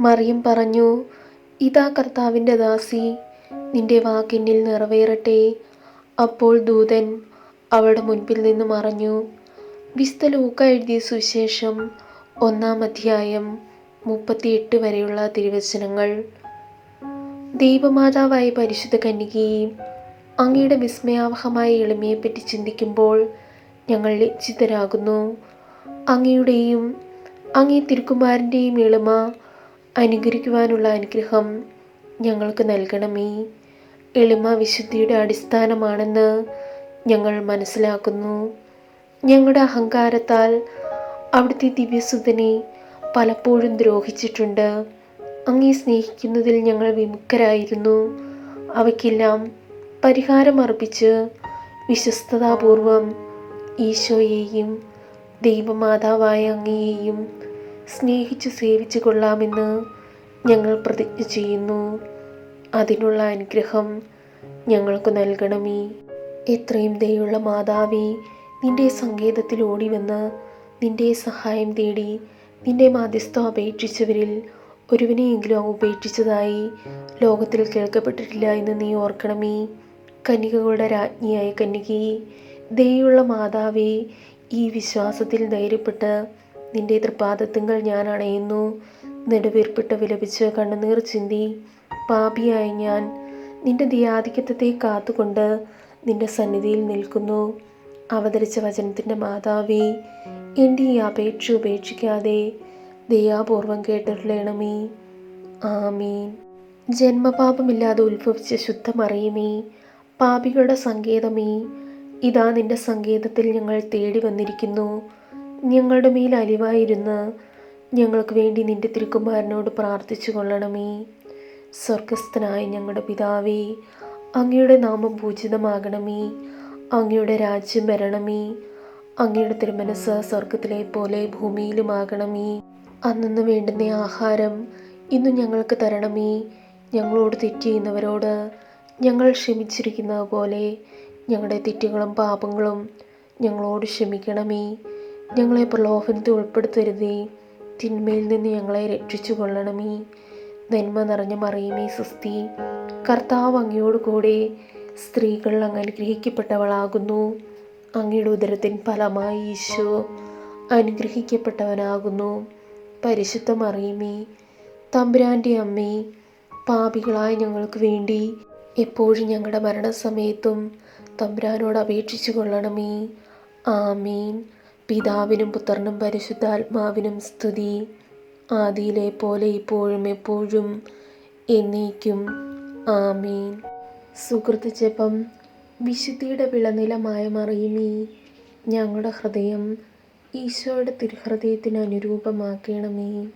മറിയം പറഞ്ഞു ഇതാ കർത്താവിന്റെ ദാസി നിന്റെ വാക്കിന്നിൽ നിറവേറട്ടെ. അപ്പോൾ ദൂതൻ അവളുടെ മുൻപിൽ നിന്ന് മറഞ്ഞു. വിസ്ത ലൂക്ക എഴുതിയ സുവിശേഷം ഒന്നാം അധ്യായം മുപ്പത്തിയെട്ട് വരെയുള്ള തിരുവചനങ്ങൾ. ദൈവമാതാവായി പരിശുദ്ധ കന്യകയും അങ്ങയുടെ വിസ്മയാവഹമായ എളിമയെപ്പറ്റി ചിന്തിക്കുമ്പോൾ ഞങ്ങൾ ലജ്ജിതരാകുന്നു അങ്ങയുടെയും അങ്ങേ തിരുക്കുമാരന്റെയും എളിമ അനുകരിക്കുവാനുള്ള അനുഗ്രഹം ഞങ്ങൾക്ക് നൽകണമേ. എളിമ വിശുദ്ധിയുടെ അടിസ്ഥാനമാണെന്ന് ഞങ്ങൾ മനസ്സിലാക്കുന്നു. ഞങ്ങളുടെ അഹങ്കാരത്താൽ അവിടുത്തെ ദിവ്യസുതനെ പലപ്പോഴും ദ്രോഹിച്ചിട്ടുണ്ട്. അങ്ങേ സ്നേഹിക്കുന്നതിൽ ഞങ്ങൾ വിമുഖരായിരുന്നു. അവയ്ക്കെല്ലാം പരിഹാരമർപ്പിച്ച് വിശ്വസ്തതാപൂർവം ഈശോയെയും ദൈവമാതാവായ അങ്ങയെയും സ്നേഹിച്ചു സേവിച്ചു കൊള്ളാമെന്ന് ഞങ്ങൾ പ്രതിജ്ഞ ചെയ്യുന്നു. അതിനുള്ള അനുഗ്രഹം ഞങ്ങൾക്ക് നൽകണമേ. എത്രയും ദയുള്ള മാതാവേ നിന്റെ സങ്കേതത്തിൽ ഓടി വന്ന് നിന്റെ സഹായം തേടി നിന്റെ മാധ്യസ്ഥം അപേക്ഷിച്ചവരിൽ ഒരുവിനെയെങ്കിലും ഉപേക്ഷിച്ചതായി ലോകത്തിൽ കേൾക്കപ്പെട്ടിട്ടില്ല എന്ന് നീ ഓർക്കണമേ. കന്യകകളുടെ രാജ്ഞിയായ കന്യകയെ ദയുള്ള മാതാവേ ഈ വിശ്വാസത്തിൽ ധൈര്യപ്പെട്ട് നിന്റെ തൃപാദത്വങ്ങൾ ഞാൻ അണയുന്നു. നെടുവീർപ്പിട്ട് വിലപിച്ച് കണ്ണുനീർ ചിന്തി പാപിയായ ഞാൻ നിന്റെ ദിയാധിക്യത്തെ കാത്തുകൊണ്ട് നിന്റെ സന്നിധിയിൽ നിൽക്കുന്നു. അവതരിച്ച വചനത്തിന്റെ മാതാവേ എന്റെ ഈ അപേക്ഷ ഉപേക്ഷിക്കാതെ ദയാപൂർവം കേട്ടിരളണമേ. ആമീൻ. ജന്മപാപമില്ലാതെ ഉത്ഭവിച്ച ശുദ്ധമറിയുമേ പാപികളുടെ സങ്കേതമേ ഇതാ നിന്റെ സങ്കേതത്തിൽ ഞങ്ങൾ തേടി വന്നിരിക്കുന്നു ഞങ്ങളുടെ മേൽ അലിവായിരുന്ന് ഞങ്ങൾക്ക് വേണ്ടി നിന്റെ തിരുക്കുമാരനോട് പ്രാർത്ഥിച്ചു കൊള്ളണമേ. സ്വർഗസ്ഥനായ ഞങ്ങളുടെ പിതാവേ അങ്ങയുടെ നാമം പൂജിതമാകണമേ. അങ്ങയുടെ രാജ്യം വരണമേ. അങ്ങയുടെ തിരുമനസ് സ്വർഗത്തിലെ പോലെ ഭൂമിയിലുമാകണമേ. അന്നു വേണ്ടുന്ന ആഹാരം ഇന്ന് ഞങ്ങൾക്ക് തരണമേ. ഞങ്ങളോട് തെറ്റ് ചെയ്യുന്നവരോട് ഞങ്ങൾ ക്ഷമിച്ചിരിക്കുന്നത് പോലെ ഞങ്ങളുടെ തെറ്റുകളും പാപങ്ങളും ഞങ്ങളോട് ക്ഷമിക്കണമേ. ഞങ്ങളെ പ്രലോഭനത്തിൽ ഉൾപ്പെടുത്തരുതേ. തിന്മയിൽ നിന്ന് ഞങ്ങളെ രക്ഷിച്ചു കൊള്ളണമേ നന്മ നിറഞ്ഞ മറിയുമേ സുസ്തി. കർത്താവ് അങ്ങയോട് കൂടെ സ്ത്രീകൾ അങ്ങ് അനുഗ്രഹിക്കപ്പെട്ടവളാകുന്നു. അങ്ങയുടെ ഉദരത്തിൻ ഫലമായി ഈശോ അനുഗ്രഹിക്കപ്പെട്ടവനാകുന്നു. പരിശുദ്ധ മറിയമേ തമ്പുരാന്റെ അമ്മേ പാപികളായ ഞങ്ങൾക്ക് വേണ്ടി എപ്പോഴും ഞങ്ങളുടെ മരണസമയത്തും തമ്പുരാനോട് അപേക്ഷിച്ചു കൊള്ളണമേ ആമീൻ. പിതാവിനും പുത്രനും പരിശുദ്ധാത്മാവിനും സ്തുതി. ആദിയിലെ പോലെ ഇപ്പോഴും എപ്പോഴും എന്നേക്കും. ആമീൻ. സുഹൃത്ത് ജപം. വിശുദ്ധിയുടെ വിളനിലമായ മറിയുമേ ഞങ്ങളുടെ ഹൃദയം ഈശോയുടെ തിരുഹൃദയത്തിന് അനുരൂപമാക്കണമേ.